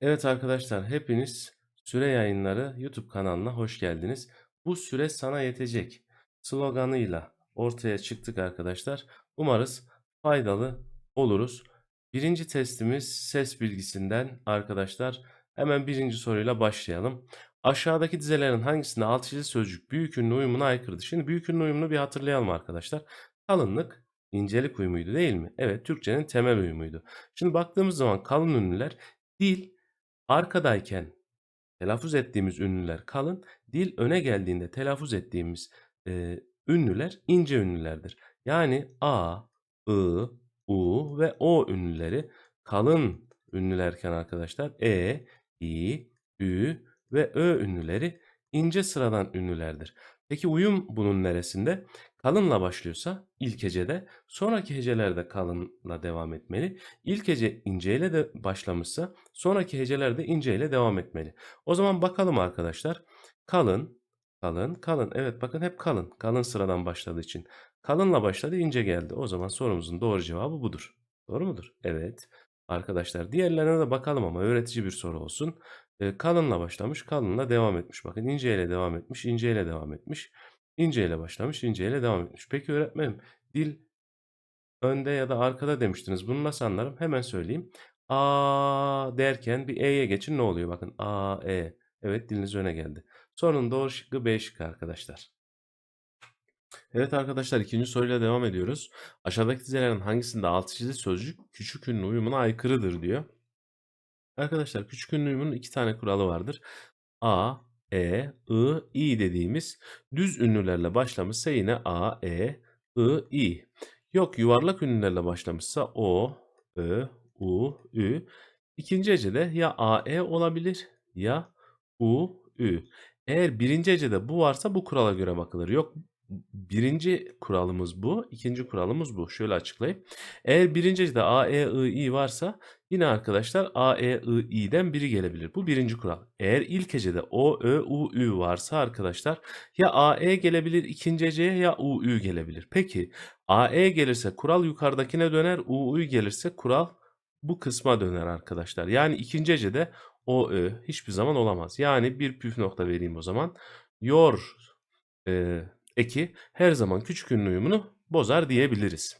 Evet arkadaşlar, hepiniz Süre Yayınları YouTube kanalına hoş geldiniz. Bu süre sana yetecek sloganıyla ortaya çıktık arkadaşlar. Umarız faydalı oluruz. Birinci testimiz ses bilgisinden arkadaşlar. Hemen birinci soruyla başlayalım. Aşağıdaki dizelerin hangisinde alt çizili sözcük büyük ünlü uyumuna aykırıdır? Şimdi büyük ünlü uyumunu bir hatırlayalım arkadaşlar. Kalınlık incelik uyumuydu değil mi? Evet, Türkçenin temel uyumuydu. Şimdi baktığımız zaman kalın ünlüler dil arkadayken telaffuz ettiğimiz ünlüler kalın, dil öne geldiğinde telaffuz ettiğimiz e, ünlüler ince ünlülerdir. Yani a, i, u ve o ünlüleri kalın ünlülerken arkadaşlar e, i, ü ve ö ünlüleri ince sıradan ünlülerdir. Peki uyum bunun neresinde? Kalınla başlıyorsa ilk hecede, sonraki hecelerde kalınla devam etmeli. İlk hece inceyle de başlamışsa sonraki hecelerde inceyle devam etmeli. O zaman bakalım arkadaşlar. Kalın, kalın, kalın. Evet bakın hep kalın. Kalın sıradan başladığı için. Kalınla başladı ince geldi. O zaman sorumuzun doğru cevabı budur. Doğru mudur? Evet. Arkadaşlar diğerlerine de bakalım ama öğretici bir soru olsun. Ee, kalınla başlamış, kalınla devam etmiş. Bakın inceyle devam etmiş, inceyle devam etmiş. İnceyle başlamış, inceyle devam etmiş. Peki öğretmenim dil önde ya da arkada demiştiniz. Bunu nasıl anlarım? Hemen söyleyeyim. A derken bir E'ye geçin ne oluyor? Bakın A, E. Evet diliniz öne geldi. Sorunun doğru şıkkı B şıkkı arkadaşlar. Evet arkadaşlar ikinci soruyla devam ediyoruz. Aşağıdaki dizelerin hangisinde altı çizili sözcük küçük ünlü uyumuna aykırıdır diyor. Arkadaşlar küçük ünlü uyumunun iki tane kuralı vardır. A, E, I, I dediğimiz düz ünlülerle başlamışsa yine A, E, I, I. Yok yuvarlak ünlülerle başlamışsa O, Ö, U, Ü. İkinci hecede ya A, E olabilir ya U, Ü. Eğer birinci hecede bu varsa bu kurala göre bakılır. Yok birinci kuralımız bu. ikinci kuralımız bu. Şöyle açıklayayım. Eğer birinci hecede A, E, I, I varsa yine arkadaşlar A, E, I, İ'den biri gelebilir. Bu birinci kural. Eğer ilk hecede O, Ö, U, Ü varsa arkadaşlar ya A, E gelebilir ikinci heceye ya U, Ü gelebilir. Peki A, E gelirse kural yukarıdakine döner. U, Ü gelirse kural bu kısma döner arkadaşlar. Yani ikinci hecede O, Ö hiçbir zaman olamaz. Yani bir püf nokta vereyim o zaman. Yor e, eki her zaman küçük ünlü uyumunu bozar diyebiliriz.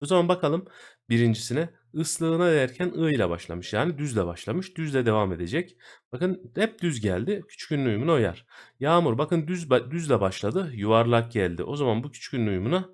O zaman bakalım birincisine ıslığına derken ı ile başlamış. Yani düzle başlamış. Düzle devam edecek. Bakın hep düz geldi. Küçük ünlü uyumuna uyar. Yağmur bakın düz düzle başladı. Yuvarlak geldi. O zaman bu küçük ünlü uyumuna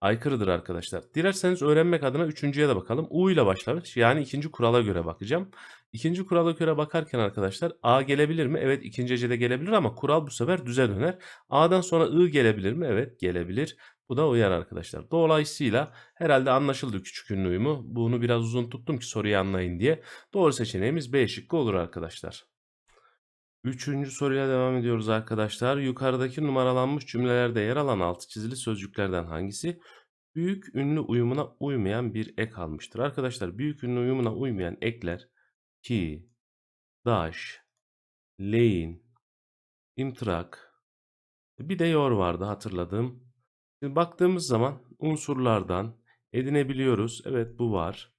aykırıdır arkadaşlar. Dilerseniz öğrenmek adına üçüncüye de bakalım. U ile başlamış. Yani ikinci kurala göre bakacağım. İkinci kurala göre bakarken arkadaşlar A gelebilir mi? Evet ikinci hecede gelebilir ama kural bu sefer düze döner. A'dan sonra I gelebilir mi? Evet gelebilir. Bu da uyar arkadaşlar. Dolayısıyla herhalde anlaşıldı küçük ünlü uyumu. Bunu biraz uzun tuttum ki soruyu anlayın diye. Doğru seçeneğimiz B şıkkı olur arkadaşlar. Üçüncü soruyla devam ediyoruz arkadaşlar. Yukarıdaki numaralanmış cümlelerde yer alan altı çizili sözcüklerden hangisi büyük ünlü uyumuna uymayan bir ek almıştır? Arkadaşlar büyük ünlü uyumuna uymayan ekler ki, daş, leyin, imtrak, bir de yor vardı hatırladığım. Şimdi baktığımız zaman unsurlardan edinebiliyoruz. Evet bu var.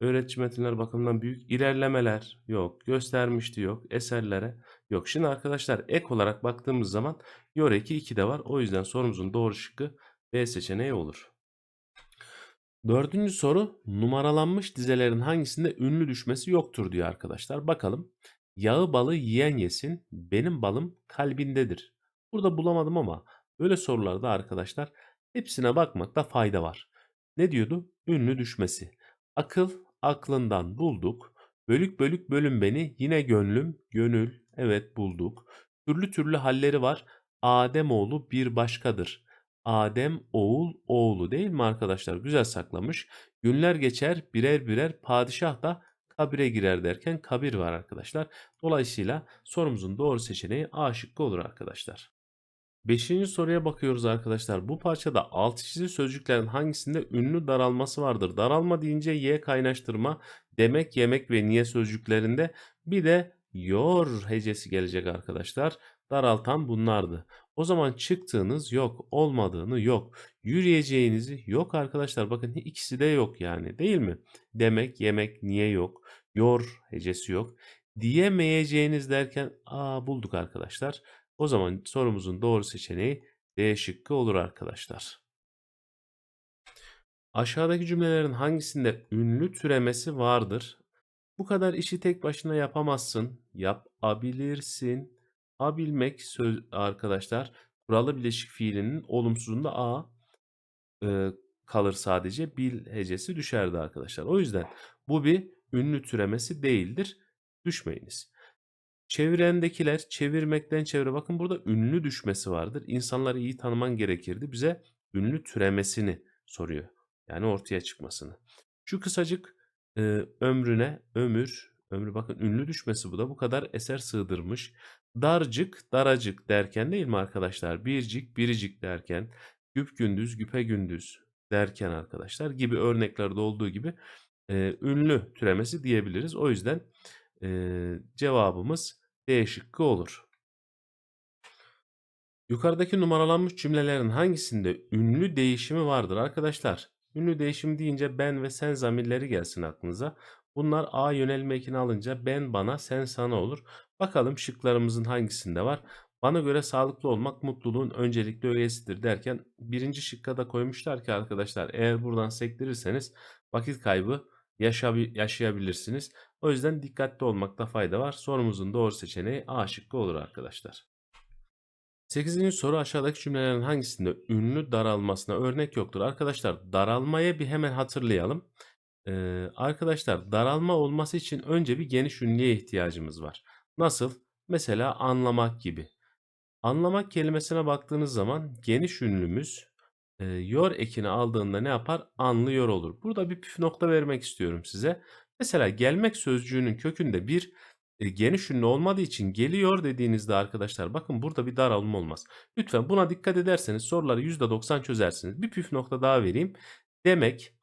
Öğretici metinler bakımından büyük ilerlemeler yok. Göstermişti yok. Eserlere yok. Şimdi arkadaşlar ek olarak baktığımız zaman yor eki 2 de var. O yüzden sorumuzun doğru şıkkı B seçeneği olur. Dördüncü soru numaralanmış dizelerin hangisinde ünlü düşmesi yoktur diyor arkadaşlar. Bakalım. Yağı balı yiyen yesin benim balım kalbindedir. Burada bulamadım ama böyle sorularda arkadaşlar hepsine bakmakta fayda var. Ne diyordu? Ünlü düşmesi. Akıl aklından bulduk. Bölük bölük bölün beni yine gönlüm gönül evet bulduk. Türlü türlü halleri var. Ademoğlu bir başkadır. Adem oğul oğlu değil mi arkadaşlar? Güzel saklamış. Günler geçer birer birer padişah da kabire girer derken kabir var arkadaşlar. Dolayısıyla sorumuzun doğru seçeneği A şıkkı olur arkadaşlar. Beşinci soruya bakıyoruz arkadaşlar. Bu parçada altı çizili sözcüklerin hangisinde ünlü daralması vardır? Daralma deyince y kaynaştırma, demek, yemek ve niye sözcüklerinde bir de yor hecesi gelecek arkadaşlar. Daraltan bunlardı. O zaman çıktığınız yok, olmadığını yok. Yürüyeceğinizi yok arkadaşlar. Bakın ikisi de yok yani değil mi? Demek, yemek, niye yok? yor hecesi yok. Diyemeyeceğiniz derken aa bulduk arkadaşlar. O zaman sorumuzun doğru seçeneği D şıkkı olur arkadaşlar. Aşağıdaki cümlelerin hangisinde ünlü türemesi vardır? Bu kadar işi tek başına yapamazsın. Yapabilirsin. Abilmek söz arkadaşlar kuralı bileşik fiilinin olumsuzunda a e, kalır sadece. Bil hecesi düşerdi arkadaşlar. O yüzden bu bir ünlü türemesi değildir. Düşmeyiniz. Çevrendekiler çevirmekten çevre. Bakın burada ünlü düşmesi vardır. İnsanları iyi tanıman gerekirdi. Bize ünlü türemesini soruyor. Yani ortaya çıkmasını. Şu kısacık e, ömrüne ömür, ömrü bakın ünlü düşmesi bu da bu kadar eser sığdırmış. Darcık, daracık derken değil mi arkadaşlar? Bircik, biricik derken, güp gündüz, güpe gündüz derken arkadaşlar gibi örneklerde olduğu gibi e, ünlü türemesi diyebiliriz. O yüzden e, cevabımız D şıkkı olur. Yukarıdaki numaralanmış cümlelerin hangisinde ünlü değişimi vardır arkadaşlar? Ünlü değişim deyince ben ve sen zamirleri gelsin aklınıza. Bunlar A yönelme ekini alınca ben bana sen sana olur. Bakalım şıklarımızın hangisinde var? Bana göre sağlıklı olmak mutluluğun öncelikli öğesidir derken birinci şıkka da koymuşlar ki arkadaşlar eğer buradan sektirirseniz vakit kaybı yaşayabilirsiniz. O yüzden dikkatli olmakta fayda var. Sorumuzun doğru seçeneği A şıkkı olur arkadaşlar. 8. soru aşağıdaki cümlelerin hangisinde ünlü daralmasına örnek yoktur? Arkadaşlar daralmaya bir hemen hatırlayalım. Ee, arkadaşlar daralma olması için önce bir geniş ünlüye ihtiyacımız var. Nasıl? Mesela anlamak gibi. Anlamak kelimesine baktığınız zaman geniş ünlümüz e, yor ekini aldığında ne yapar? Anlıyor olur. Burada bir püf nokta vermek istiyorum size. Mesela gelmek sözcüğünün kökünde bir e, geniş ünlü olmadığı için geliyor dediğinizde arkadaşlar bakın burada bir daralma olmaz. Lütfen buna dikkat ederseniz soruları %90 çözersiniz. Bir püf nokta daha vereyim. Demek,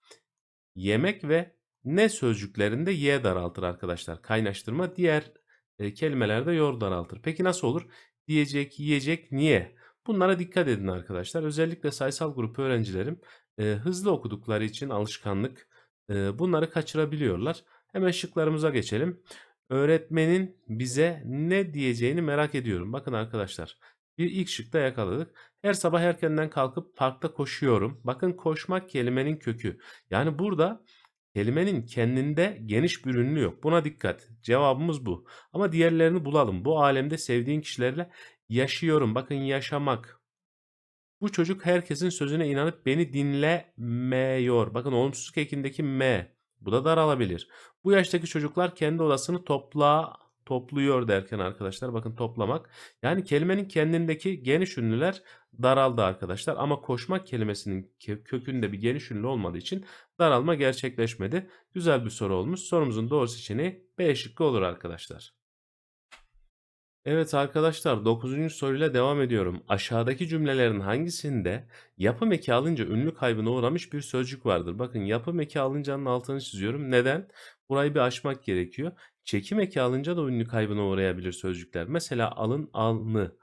yemek ve ne sözcüklerinde y daraltır arkadaşlar. Kaynaştırma diğer e, kelimelerde yor daraltır. Peki nasıl olur? Diyecek, yiyecek, niye? Bunlara dikkat edin arkadaşlar. Özellikle sayısal grup öğrencilerim e, hızlı okudukları için alışkanlık bunları kaçırabiliyorlar. Hemen şıklarımıza geçelim. Öğretmenin bize ne diyeceğini merak ediyorum. Bakın arkadaşlar bir ilk şıkta yakaladık. Her sabah erkenden kalkıp parkta koşuyorum. Bakın koşmak kelimenin kökü. Yani burada kelimenin kendinde geniş bir ünlü yok. Buna dikkat. Cevabımız bu. Ama diğerlerini bulalım. Bu alemde sevdiğin kişilerle yaşıyorum. Bakın yaşamak. Bu çocuk herkesin sözüne inanıp beni dinlemiyor. Bakın olumsuzluk ekindeki M. Bu da daralabilir. Bu yaştaki çocuklar kendi odasını topla topluyor derken arkadaşlar bakın toplamak. Yani kelimenin kendindeki geniş ünlüler daraldı arkadaşlar ama koşmak kelimesinin kökünde bir geniş ünlü olmadığı için daralma gerçekleşmedi. Güzel bir soru olmuş. Sorumuzun doğru seçeneği B şıkkı olur arkadaşlar. Evet arkadaşlar 9. soruyla devam ediyorum. Aşağıdaki cümlelerin hangisinde yapım eki alınca ünlü kaybına uğramış bir sözcük vardır? Bakın yapım eki alıncanın altını çiziyorum. Neden? Burayı bir açmak gerekiyor. Çekim eki alınca da ünlü kaybına uğrayabilir sözcükler. Mesela alın alnı,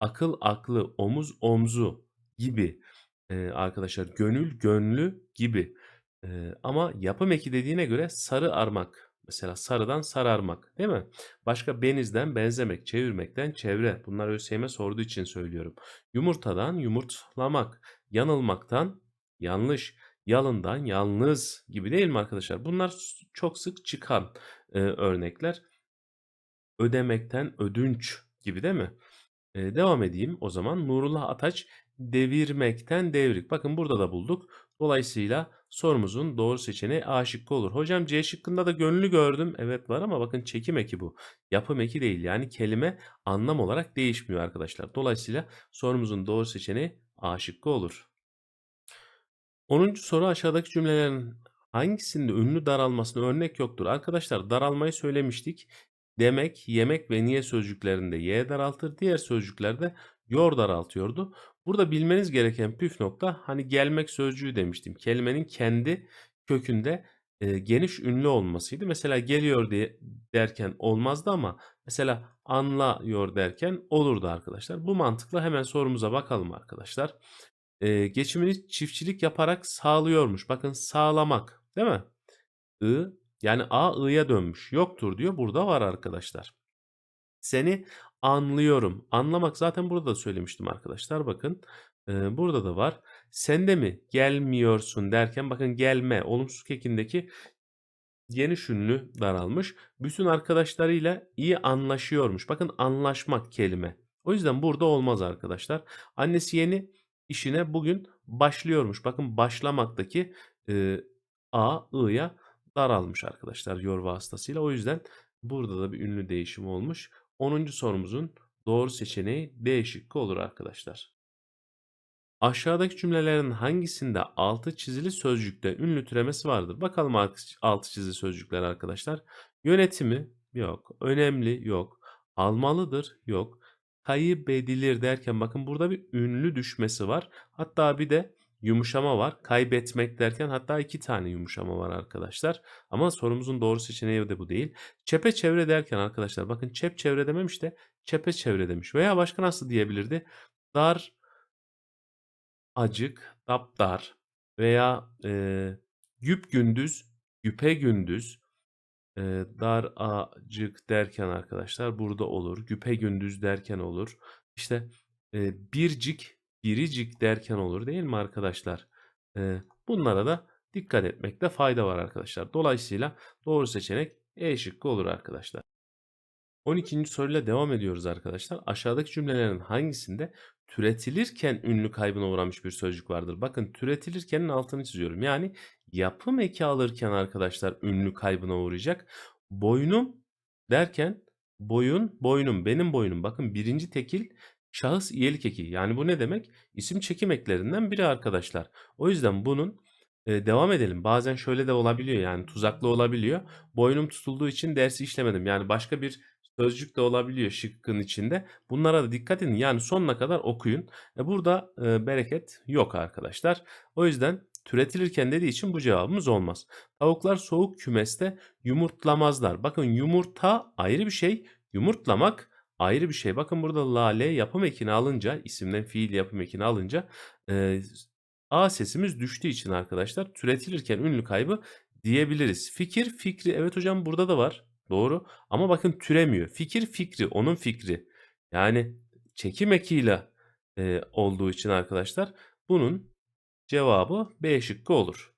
akıl aklı, omuz omzu gibi e, arkadaşlar gönül gönlü gibi. E, ama yapım eki dediğine göre sarı armak Mesela sarıdan sararmak değil mi? Başka benizden benzemek, çevirmekten çevre. Bunlar ÖSYM sorduğu için söylüyorum. Yumurtadan yumurtlamak, yanılmaktan yanlış, yalından yalnız gibi değil mi arkadaşlar? Bunlar çok sık çıkan e, örnekler. Ödemekten ödünç gibi değil mi? E, devam edeyim o zaman. Nurullah Ataç devirmekten devrik. Bakın burada da bulduk. Dolayısıyla sorumuzun doğru seçeneği A şıkkı olur. Hocam C şıkkında da gönlü gördüm. Evet var ama bakın çekim eki bu. Yapım eki değil. Yani kelime anlam olarak değişmiyor arkadaşlar. Dolayısıyla sorumuzun doğru seçeneği A şıkkı olur. 10. soru aşağıdaki cümlelerin hangisinde ünlü daralmasına örnek yoktur? Arkadaşlar daralmayı söylemiştik. Demek, yemek ve niye sözcüklerinde y daraltır. Diğer sözcüklerde yor daraltıyordu. Burada bilmeniz gereken püf nokta hani gelmek sözcüğü demiştim. Kelimenin kendi kökünde e, geniş ünlü olmasıydı. Mesela geliyor diye derken olmazdı ama mesela anlıyor derken olurdu arkadaşlar. Bu mantıkla hemen sorumuza bakalım arkadaşlar. E, geçimini çiftçilik yaparak sağlıyormuş. Bakın sağlamak değil mi? I Yani A I'ya dönmüş. Yoktur diyor. Burada var arkadaşlar. Seni anlıyorum. Anlamak zaten burada da söylemiştim arkadaşlar. Bakın e, burada da var. Sen de mi gelmiyorsun derken bakın gelme olumsuz ekindeki geniş ünlü daralmış. Bütün arkadaşlarıyla iyi anlaşıyormuş. Bakın anlaşmak kelime. O yüzden burada olmaz arkadaşlar. Annesi yeni işine bugün başlıyormuş. Bakın başlamaktaki e, A, I'ya daralmış arkadaşlar yor vasıtasıyla. O yüzden burada da bir ünlü değişimi olmuş. 10. sorumuzun doğru seçeneği D şıkkı olur arkadaşlar. Aşağıdaki cümlelerin hangisinde altı çizili sözcükte ünlü türemesi vardır? Bakalım altı çizili sözcükler arkadaşlar. Yönetimi yok. Önemli yok. Almalıdır yok. Kaybedilir derken bakın burada bir ünlü düşmesi var. Hatta bir de yumuşama var. Kaybetmek derken hatta iki tane yumuşama var arkadaşlar. Ama sorumuzun doğru seçeneği de bu değil. Çepeçevre derken arkadaşlar bakın çep çevre dememiş de çepeçevre demiş. Veya başka nasıl diyebilirdi? Dar acık, daptar veya e, güp gündüz, güpe gündüz, e, dar acık derken arkadaşlar burada olur. Güpe gündüz derken olur. İşte e, bircik, biricik derken olur değil mi arkadaşlar? E, bunlara da dikkat etmekte fayda var arkadaşlar. Dolayısıyla doğru seçenek E şıkkı olur arkadaşlar. 12. soruyla devam ediyoruz arkadaşlar. Aşağıdaki cümlelerin hangisinde türetilirken ünlü kaybına uğramış bir sözcük vardır? Bakın türetilirkenin altını çiziyorum. Yani yapım eki alırken arkadaşlar ünlü kaybına uğrayacak. Boynum derken boyun, boynum, benim boynum. Bakın birinci tekil şahıs iyelik eki. Yani bu ne demek? İsim çekim eklerinden biri arkadaşlar. O yüzden bunun e, devam edelim. Bazen şöyle de olabiliyor yani tuzaklı olabiliyor. Boynum tutulduğu için dersi işlemedim. Yani başka bir sözcük de olabiliyor şıkkın içinde. Bunlara da dikkat edin. Yani sonuna kadar okuyun. E burada e, bereket yok arkadaşlar. O yüzden türetilirken dediği için bu cevabımız olmaz. Tavuklar soğuk kümeste yumurtlamazlar. Bakın yumurta ayrı bir şey. Yumurtlamak ayrı bir şey. Bakın burada lale yapım ekini alınca isimden fiil yapım ekini alınca e, A sesimiz düştüğü için arkadaşlar türetilirken ünlü kaybı diyebiliriz. Fikir fikri evet hocam burada da var. Doğru. Ama bakın türemiyor. Fikir fikri, onun fikri. Yani çekim ekiyle e, olduğu için arkadaşlar bunun cevabı B şıkkı olur.